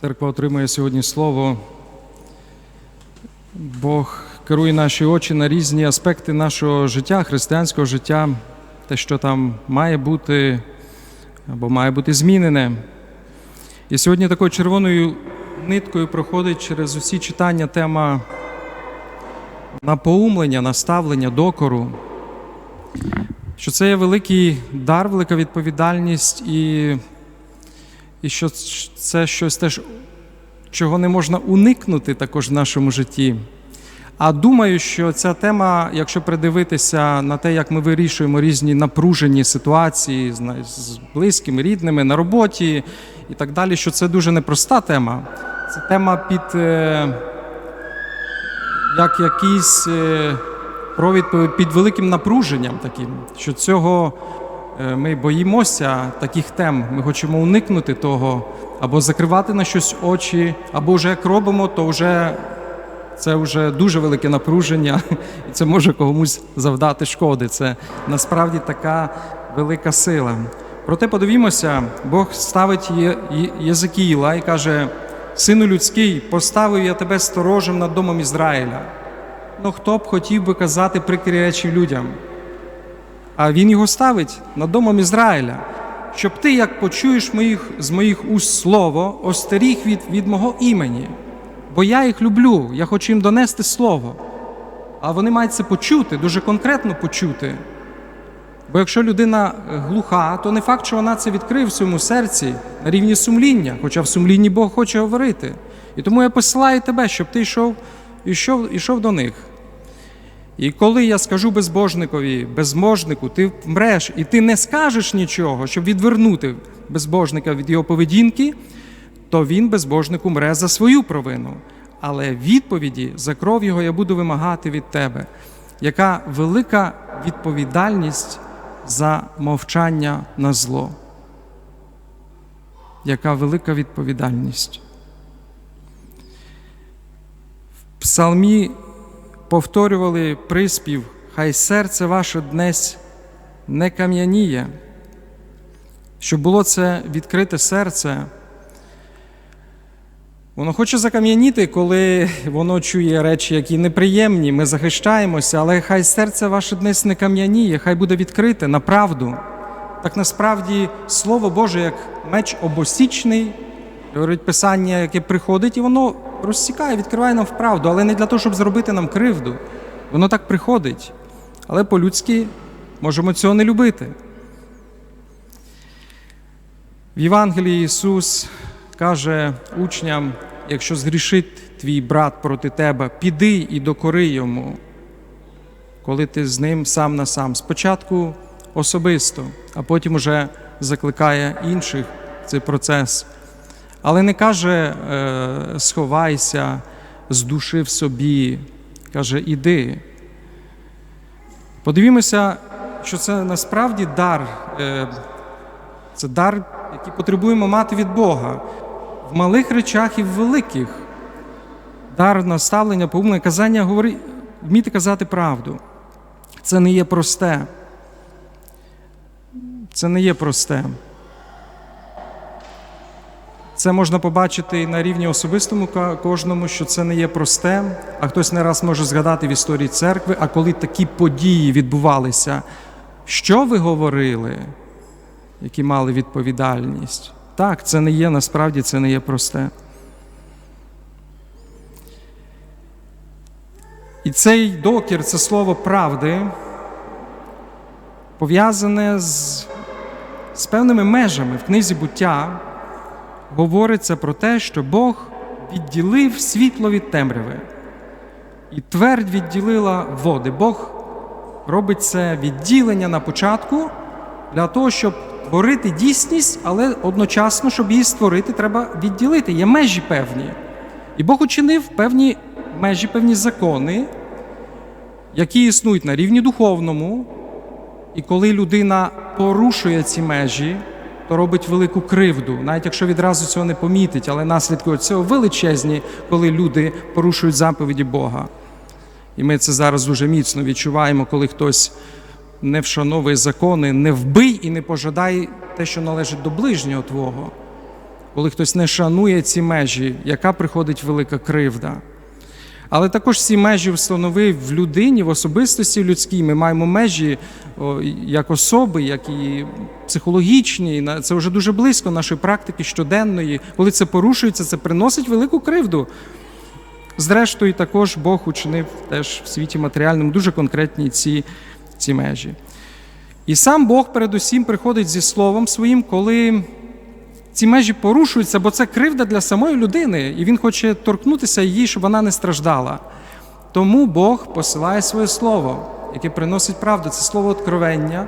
Церква отримує сьогодні слово. Бог керує наші очі на різні аспекти нашого життя, християнського життя, те, що там має бути або має бути змінене. І сьогодні такою червоною ниткою проходить через усі читання тема напоумлення, наставлення, докору. Що це є великий дар, велика відповідальність і і що це щось теж, чого не можна уникнути також в нашому житті. А думаю, що ця тема, якщо придивитися на те, як ми вирішуємо різні напружені ситуації з, близькими, рідними на роботі і так далі, що це дуже непроста тема. Це тема під е, як якийсь е, провід під великим напруженням таким, що цього ми боїмося таких тем. Ми хочемо уникнути того, або закривати на щось очі, або вже як робимо, то вже це вже дуже велике напруження, і це може комусь завдати шкоди. Це насправді така велика сила. Проте подивімося, Бог ставить Єзекіїла і каже: Сину людський, поставив я тебе сторожем над домом Ізраїля. Ну хто б хотів би казати прикрі речі людям? А він його ставить над домом Ізраїля, щоб ти, як почуєш моїх, з моїх уст слово, остеріг від, від мого імені. Бо я їх люблю, я хочу їм донести слово. А вони мають це почути, дуже конкретно почути. Бо якщо людина е, глуха, то не факт, що вона це відкриє в своєму серці на рівні сумління, хоча в сумлінні Бог хоче говорити. І тому я посилаю тебе, щоб ти йшов, йшов, йшов до них. І коли я скажу безбожникові, безможнику, ти вмреш, і ти не скажеш нічого, щоб відвернути безбожника від його поведінки, то він безбожнику мре за свою провину. Але відповіді за кров його я буду вимагати від тебе. Яка велика відповідальність за мовчання на зло? Яка велика відповідальність? В псалмі повторювали приспів, хай серце ваше днесь не кам'яніє, щоб було це відкрите серце. Воно хоче закам'яніти, коли воно чує речі, які неприємні, ми захищаємося, але хай серце ваше днес не кам'яніє, хай буде відкрите на правду. Так насправді Слово Боже, як меч обосічний, говорить Писання, яке приходить, і воно розсікає, відкриває нам в правду, але не для того, щоб зробити нам кривду. Воно так приходить. Але по-людськи можемо цього не любити. В Євангелії Ісус каже учням: якщо згрішить твій брат проти тебе, піди і докори йому, коли ти з ним сам на сам. Спочатку особисто, а потім уже закликає інших цей процес. Але не каже е, сховайся, здуши в собі, каже, іди. Подивімося, що це насправді дар, е, це дар, який потребуємо мати від Бога в малих речах і в великих. Дар наставлення, поумлення, казання говори, вміти казати правду. Це не є просте. Це не є просте. Це можна побачити і на рівні особистому кожному, що це не є просте. А хтось не раз може згадати в історії церкви, а коли такі події відбувалися, що ви говорили, які мали відповідальність? Так, це не є, насправді це не є просте. І цей докір, це слово правди, пов'язане з, з певними межами в книзі буття говориться про те, що Бог відділив світло від темряви. І твердь відділила води. Бог робить це відділення на початку для того, щоб творити дійсність, але одночасно, щоб її створити, треба відділити. Є межі певні. І Бог учинив певні межі, певні закони, які існують на рівні духовному. І коли людина порушує ці межі, то робить велику кривду, навіть якщо відразу цього не помітить, але наслідки цього величезні, коли люди порушують заповіді Бога. І ми це зараз дуже міцно відчуваємо, коли хтось не вшановує закони, не вбий і не пожадай те, що належить до ближнього Твого. коли хтось не шанує ці межі, яка приходить велика кривда. Але також ці межі встановив в людині, в особистості людській. Ми маємо межі як особи, як і психологічні. Це вже дуже близько нашої практики щоденної. Коли це порушується, це приносить велику кривду. Зрештою, також Бог учинив теж в світі матеріальному дуже конкретні ці, ці межі. І сам Бог передусім приходить зі словом своїм, коли ці межі порушуються, бо це кривда для самої людини, і він хоче торкнутися її, щоб вона не страждала. Тому Бог посилає своє слово, яке приносить правду. Це слово откровення.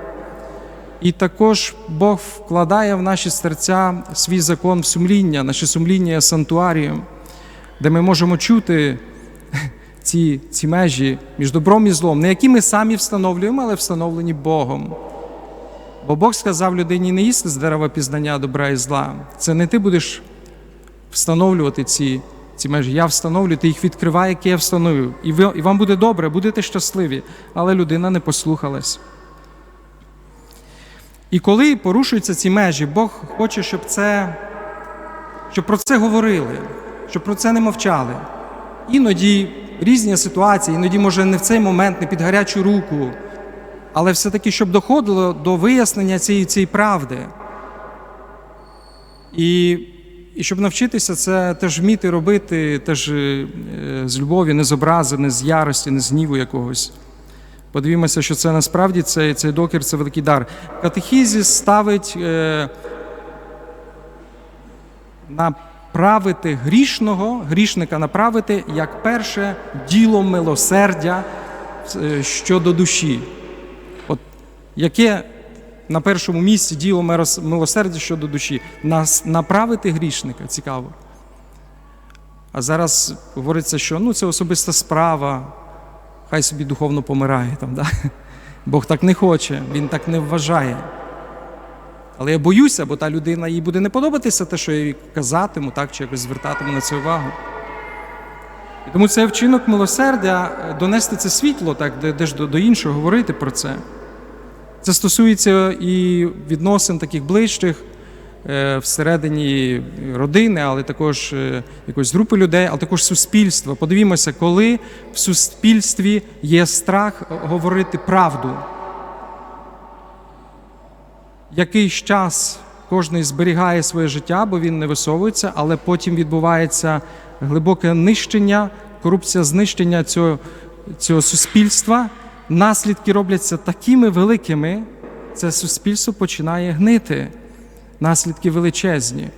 І також Бог вкладає в наші серця свій закон в сумління, наше сумління є сантуарієм, де ми можемо чути ці, ці межі між добром і злом, не які ми самі встановлюємо, але встановлені Богом. Бо Бог сказав людині не їсти з дерева пізнання добра і зла. Це не ти будеш встановлювати ці, ці межі. Я встановлю, ти їх відкривай, які я встановив. І, ви, і вам буде добре, будете щасливі. Але людина не послухалась. І коли порушуються ці межі, Бог хоче, щоб це, щоб про це говорили, щоб про це не мовчали. Іноді різні ситуації, іноді, може, не в цей момент, не під гарячу руку, але все-таки, щоб доходило до вияснення цієї, цієї правди. І, і щоб навчитися це теж вміти робити теж е, з любові, не з образи, не з ярості, не з гніву якогось. Подивімося, що це насправді цей, цей докір це великий дар. Катехізіс ставить е, направити грішного, грішника направити як перше діло милосердя е, щодо душі. Яке на першому місці діло милосердя щодо душі? Нас направити грішника, цікаво. А зараз говориться, що ну, це особиста справа, хай собі духовно помирає там. Да? Бог так не хоче, він так не вважає. Але я боюся, бо та людина їй буде не подобатися те, що я їй казатиму, так, чи якось звертатиму на це увагу. І тому це вчинок милосердя е, донести це світло, так, де, де ж до, до іншого говорити про це. Це стосується і відносин таких ближчих е, всередині родини, але також е, якоїсь групи людей, але також суспільства. Подивімося, коли в суспільстві є страх говорити правду. Якийсь час кожен зберігає своє життя, бо він не висовується, але потім відбувається глибоке нищення, корупція, знищення цього, цього суспільства. Наслідки робляться такими великими, це суспільство починає гнити. Наслідки величезні,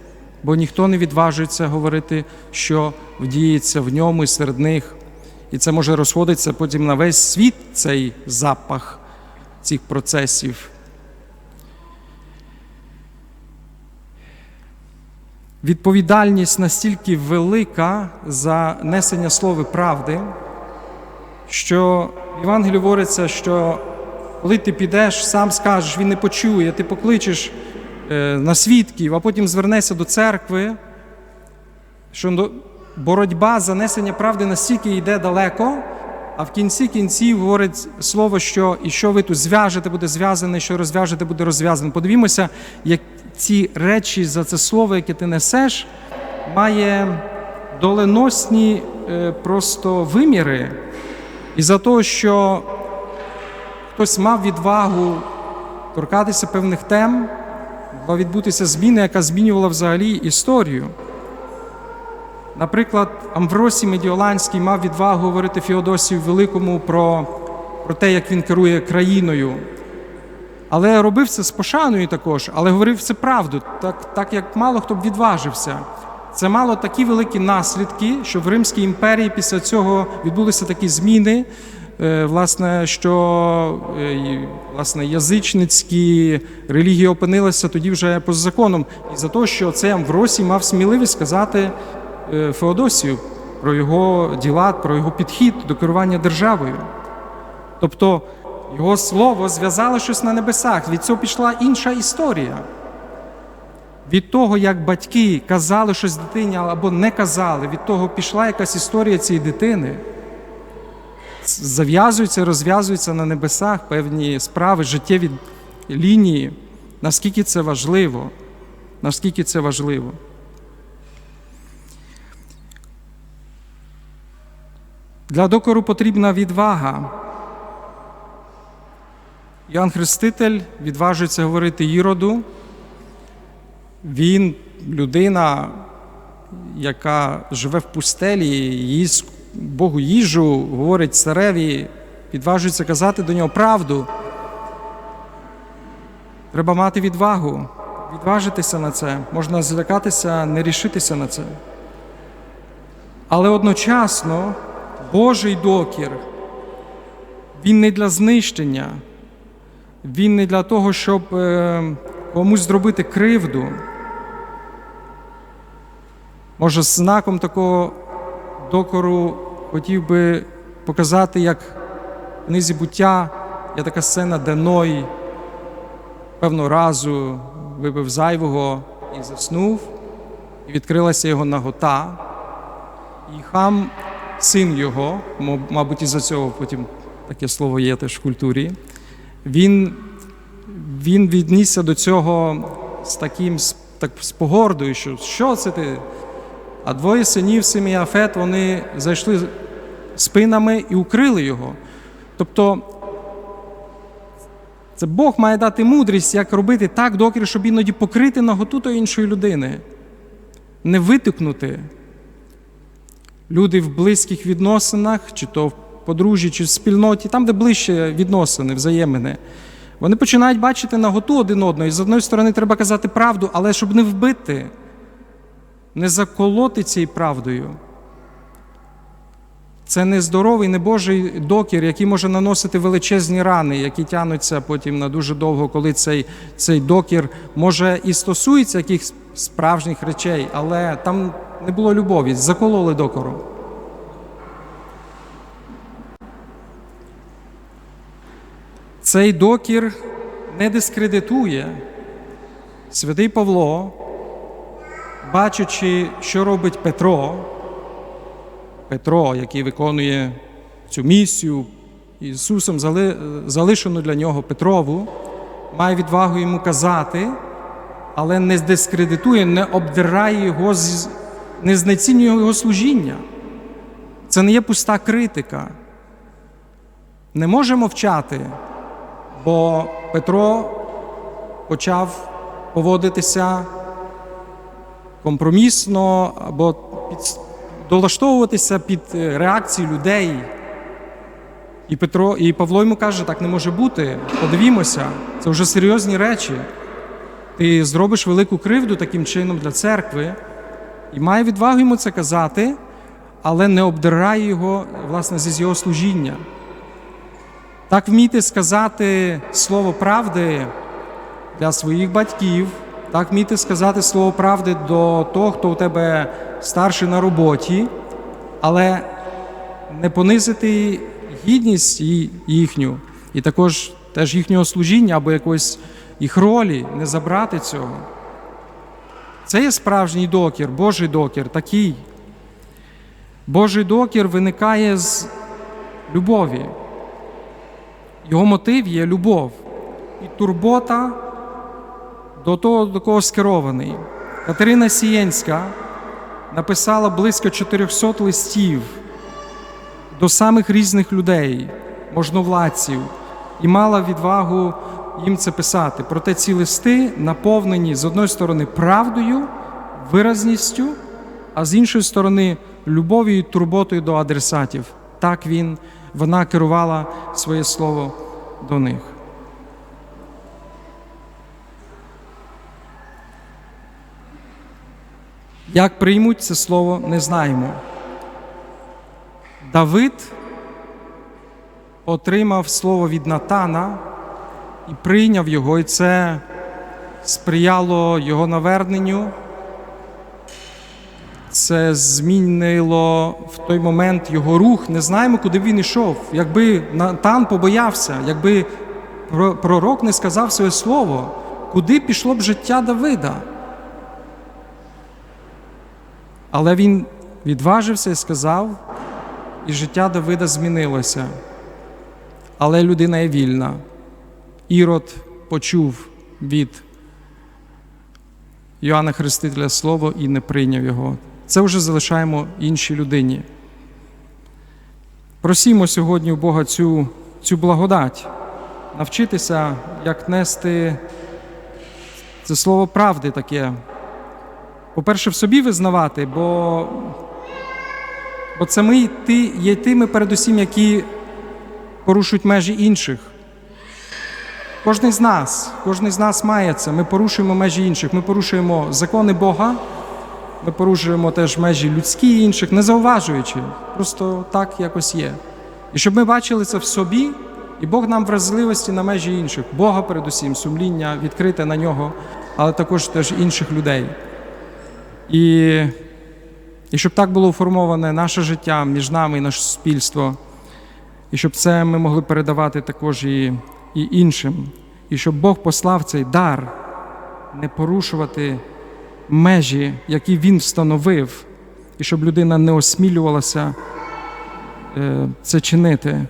бо ніхто не відважується говорити, що вдіється в ньому і серед них. І це може розходитися потім на весь світ цей запах цих процесів. Відповідальність настільки велика за несення слова правди, що в Євангелії говориться, що коли ти підеш, сам скажеш, він не почує, ти покличеш е, на свідків, а потім звернешся до церкви, що боротьба за несення правди настільки йде далеко, а в кінці кінців говорить слово, що і що ви тут зв'яжете, буде зв'язане, що розв'яжете, буде розв'язане. Подивімося, як ці речі за це слово, яке ти несеш, має доленосні е, просто виміри. І за те, що хтось мав відвагу торкатися певних тем, могла відбутися зміна, яка змінювала взагалі історію. Наприклад, Амвросій Медіоланський мав відвагу говорити Феодосію Великому про, про те, як він керує країною. Але робив це з пошаною також, але говорив це правду, так, так як мало хто б відважився. Це мало такі великі наслідки, що в Римській імперії після цього відбулися такі зміни, е, власне, що е, власне, язичницькі релігії опинилися тоді вже поза законом. І за те, що цей Амвросій мав сміливість сказати е, Феодосію про його діла, про його підхід до керування державою. Тобто його слово зв'язало щось на небесах. Від цього пішла інша історія. Від того, як батьки казали щось дитині або не казали, від того пішла якась історія цієї дитини. Зав'язуються, розв'язуються на небесах певні справи, життєві лінії, наскільки це важливо, наскільки це важливо. Для докору потрібна відвага. Йоанн Хреститель відважується говорити Іроду. Він людина, яка живе в пустелі, їсть Богу їжу, говорить цареві, відважується казати до нього правду. Треба мати відвагу, відважитися на це, можна злякатися, не рішитися на це. Але одночасно Божий докір, він не для знищення, він не для того, щоб е, комусь зробити кривду. Може, знаком такого докору хотів би показати, як в книзі буття є така сцена, де Ной певного разу випив зайвого і заснув, і відкрилася його нагота. І хам, син його, мабуть, із-за цього потім таке слово є теж в культурі, він, він віднісся до цього з таким з- так, з погордою, що що це ти? А двоє синів Сим Афет, вони зайшли спинами і укрили його. Тобто це Бог має дати мудрість, як робити так докір, щоб іноді покрити наготу тої іншої людини, не витикнути. Люди в близьких відносинах, чи то в подружжі, чи в спільноті, там, де ближче відносини, взаємини, вони починають бачити наготу один одного. І з одної сторони треба казати правду, але щоб не вбити, не заколоти цією правдою. Це нездоровий, небожий докір, який може наносити величезні рани, які тягнуться потім на дуже довго, коли цей, цей докір може і стосується якихось справжніх речей, але там не було любові, закололи докором. Цей докір не дискредитує. Святий Павло, бачачи, що робить Петро, Петро, який виконує цю місію Ісусом залишену для нього Петрову, має відвагу йому казати, але не дискредитує, не обдирає його, не знецінює його служіння. Це не є пуста критика. Не може мовчати, бо Петро почав поводитися компромісно або під, долаштовуватися під е, реакції людей. І Петро, і Павло йому каже, так не може бути. Подивімося, це вже серйозні речі. Ти зробиш велику кривду таким чином для церкви, і має відвагу йому це казати, але не обдирає його власне з його служіння. Так вміти сказати слово правди для своїх батьків, так вміти сказати слово правди до того, хто у тебе старший на роботі, але не понизити гідність їхню, і також теж їхнього служіння або якоїсь їх ролі, не забрати цього. Це є справжній докір, Божий докір, такий. Божий докір виникає з любові. Його мотив є любов і турбота до того, до кого скерований. Катерина Сієнська написала близько 400 листів до самих різних людей, можновладців, і мала відвагу їм це писати. Проте ці листи наповнені з одної сторони правдою, виразністю, а з іншої сторони любов'ю і турботою до адресатів. Так він, вона керувала своє слово до них. Як приймуть це слово, не знаємо. Давид отримав слово від Натана і прийняв його, і це сприяло його наверненню. Це змінило в той момент його рух. Не знаємо, куди він йшов. Якби Натан побоявся, якби про- пророк не сказав своє слово, куди пішло б життя Давида? Але він відважився і сказав, і життя Давида змінилося. Але людина є вільна. Ірод почув від Йоанна Хрестителя слово і не прийняв його. Це вже залишаємо іншій людині. Просімо сьогодні у Бога цю, цю благодать, навчитися, як нести це слово правди таке. По-перше, в собі визнавати, бо, бо це ми ти, є тими, передусім, які порушують межі інших. Кожний з нас, кожен з нас має це. Ми порушуємо межі інших. Ми порушуємо закони Бога, ми порушуємо теж межі людські інших, не зауважуючи. Просто так якось є. І щоб ми бачили це в собі, і Бог нам вразливості на межі інших, Бога передусім, сумління відкрите на нього, але також теж інших людей. І, і щоб так було уформоване наше життя між нами і наше суспільство, і щоб це ми могли передавати також і, і іншим, і щоб Бог послав цей дар не порушувати межі, які Він встановив, і щоб людина не осмілювалася е, це чинити,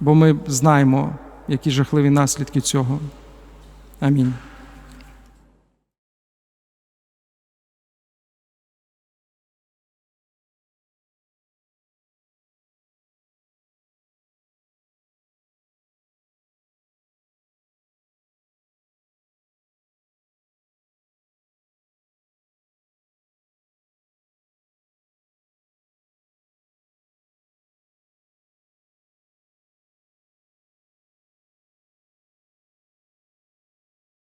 бо ми знаємо, які жахливі наслідки цього. Амінь.